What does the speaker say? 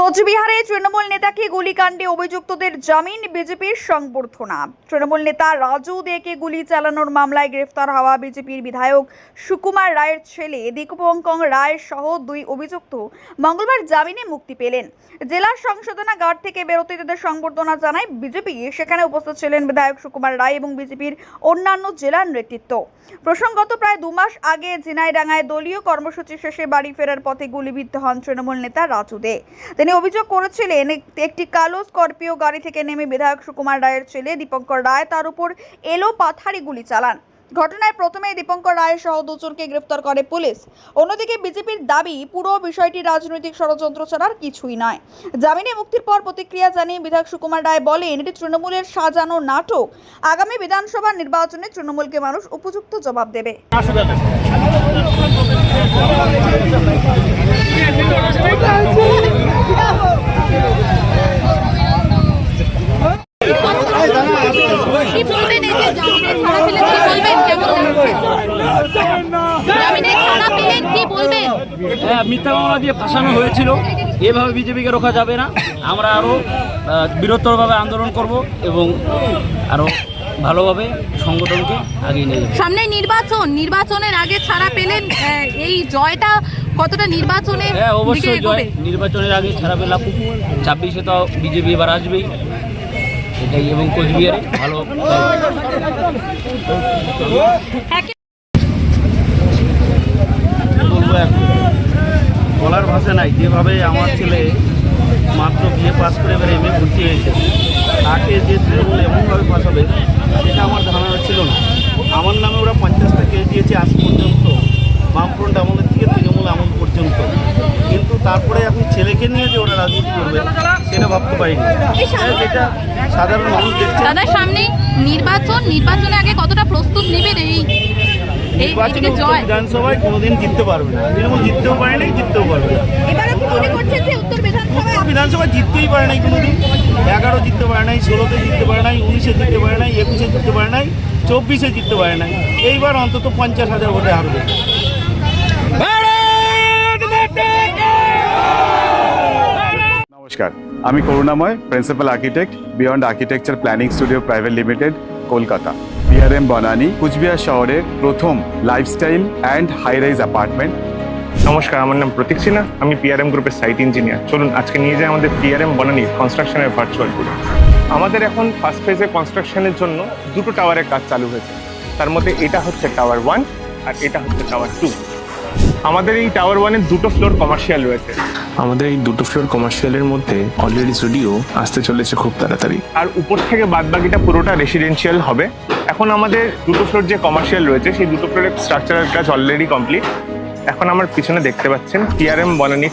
কোচবিহারে তৃণমূল নেতাকে গুলিকাণ্ডে অভিযুক্তদের জামিন, বিজেপির সংবর্ধনা। তৃণমূল নেতা রাজু দেকে গুলি চালানোর মামলায় গ্রেফতার হওয়া বিজেপির বিধায়ক সুকুমার রায়ের ছেলে দীপঙ্কর রায় সহ দুই অভিযুক্ত মঙ্গলবার জামিনে মুক্তি পেলেন। জেলা সংশোধনাগার থেকে বেরোতে তাদের সংবর্ধনা জানায় বিজেপি। সেখানে উপস্থিত ছিলেন বিধায়ক সুকুমার রায় এবং বিজেপির অন্যান্য জেলার নেতৃত্ব। প্রসঙ্গত প্রায় দু মাস আগে ঝিনাইডাঙ্গায় দলীয় কর্মসূচি শেষে বাড়ি ফেরার পথে গুলিবিদ্ধ হন তৃণমূল নেতা রাজু দে। তিনি অভিযোগ করেছিলেন, একটি কালো স্করপিও গাড়ি থেকে নেমে বিধায়ক সুকুমার রায়ের ছেলে দীপঙ্কর রায় তার উপর এলো পাথারি গুলি চালান। ঘটনায় প্রথমে দীপঙ্কর রায় সহ দুজনকে গ্রেফতার করে পুলিশ। অন্যদিকে বিজেপির দাবি, পুরো বিষয়টি রাজনৈতিক ষড়যন্ত্র ছাড়ার কিছুই নয়। জামিনে মুক্তির পর প্রতিক্রিয়া জানিয়ে বিধায়ক সুকুমার রায় বলেন, এটি তৃণমূলের সাজানো নাটক। আগামী বিধানসভা নির্বাচনে তৃণমূলকে মানুষ উপযুক্ত জবাব দেবে কি বলবেন এই যে জামিনে ছাড়া পেলেন কি বলবেন কেমন লাগছে জামিনে ছাড়া পেলেন কি বলবেন হ্যাঁ মিথ্যা মামলা দিয়ে ফাঁসানো হয়েছিল। এভাবে বিজেপিকে রোখা যাবে না। আমরা আরও বৃহত্তরভাবে আন্দোলন করব এবং আরও ভালোভাবে সংগঠনকে আগিয়ে নিয়ে যাব। সামনে নির্বাচন নির্বাচনের আগে ছাড়া পেলেন এই জয়টা কতটা নির্বাচনে হ্যাঁ অবশ্যই জয়। নির্বাচনের আগে ছাড়া পেলাম। ছাব্বিশে তো বিজেপি এবার আসবেই। এটাই এবং কোচবিহারে ভালো বলব বলার ভাষা নাই। যেভাবে আমার ছেলে মাত্র বিএ পাস করে এবার এম এ ভর্তি হয়েছে, তাকে যে তৃণমূল এমনভাবে ফাঁসাবে সেটা আমার ধারণা ছিল না। আমার নামে ওরা পঞ্চাশটা কেস দিয়েছে আজ পর্যন্ত বামফ্রন্ট আমলের থেকে তৃণমূল আমল পর্যন্ত কিন্তু তারপরে আপনি ছেলেকে নিয়ে যে ওরা রাজনীতি করবে সেটা ভাবতে পারিনি। যেটা সাধারণ মানুষ দেখছে। দাদা সামনে নির্বাচন নির্বাচনের আগে কতটা প্রস্তুত নেবেন এই নির্বাচনে উত্তর বিধানসভায় কোনোদিন জিততে পারবে না। তৃণমূল জিততেও পারে নাই জিততেও পারবে না। উত্তর বিধানসভা জিততেই পারে নাই কোনোদিন। এগারো জিততে পারে নাই ষোলোতে জিততে পারে নাই উনিশে জিততে পারে নাই একুশে জিততে পারে নাই চব্বিশে জিততে পারে নাই। এইবার অন্তত পঞ্চাশ হাজার ভোটে হারবে। নমস্কার। আমি করুণাময় principal architect beyond architecture planning studio private limited Kolkata BRM Banani Cooch Behar প্রথম lifestyle and high rise apartment নমস্কার, আমার নাম প্রতীক সিনহা। আমি পিআরএম গ্রুপের সাইট ইঞ্জিনিয়ার চলুন, আজকে নিয়ে যাই আমাদের পিআরএম বনানি কনস্ট্রাকশনের ভার্চুয়াল ট্যুর আমাদের এখন ফার্স্ট ফেজে কনস্ট্রাকশনের জন্য দুটো টাওয়ারের কাজ চালু হয়েছে। তার মধ্যে এটা হচ্ছে টাওয়ার ওয়ান আর এটা হচ্ছে টাওয়ার টু আমাদের এই টাওয়ার ওয়ানের দুটো ফ্লোর কমার্শিয়াল রয়েছে। আমাদের এই দুটো ফ্লোর কমার্শিয়ালের মধ্যে অলরেডি স্টুডিও আসতে চলেছে খুব তাড়াতাড়ি। আর উপর থেকে বাদ বাকিটা পুরোটা রেসিডেন্সিয়াল হবে। এখন আমাদের দুটো ফ্লোর যে কমার্শিয়াল রয়েছে সেই দুটো ফ্লোরের স্ট্রাকচারাল কাজ অলরেডি কমপ্লিট এখন আমার পিছনে দেখতে পাচ্ছেন টিআরএম বনানি